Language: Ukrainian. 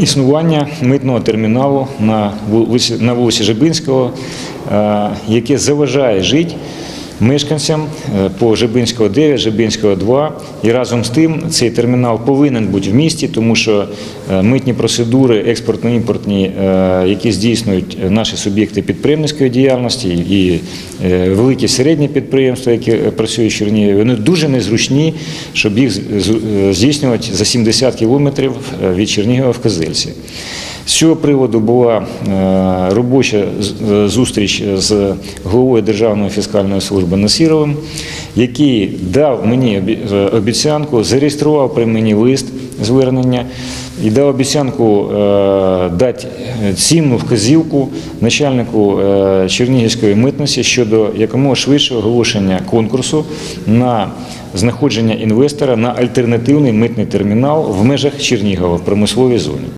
існування митного терміналу на вулиці, Жебинського, е, яке заважає жити мешканцям е, по Жебинського 9, Жебинського 2. І разом з тим цей термінал повинен бути в місті, тому що е, митні процедури експортно-імпортні, е, які здійснюють наші суб'єкти підприємницької діяльності і великі середні підприємства, які працюють в Чернігові, вони дуже незручні, щоб їх здійснювати за 70 кілометрів від Чернігова в Козельці. З цього приводу була е, робоча е, зустріч з головою Державної фіскальної служби Насіровим, який дав мені е, обіцянку, зареєстрував при мені лист звернення і дав обіцянку дати цінну вказівку начальнику Чернігівської митниці щодо якомога швидшого оголошення конкурсу на знаходження інвестора на альтернативний митний термінал в межах Чернігова в промисловій зоні.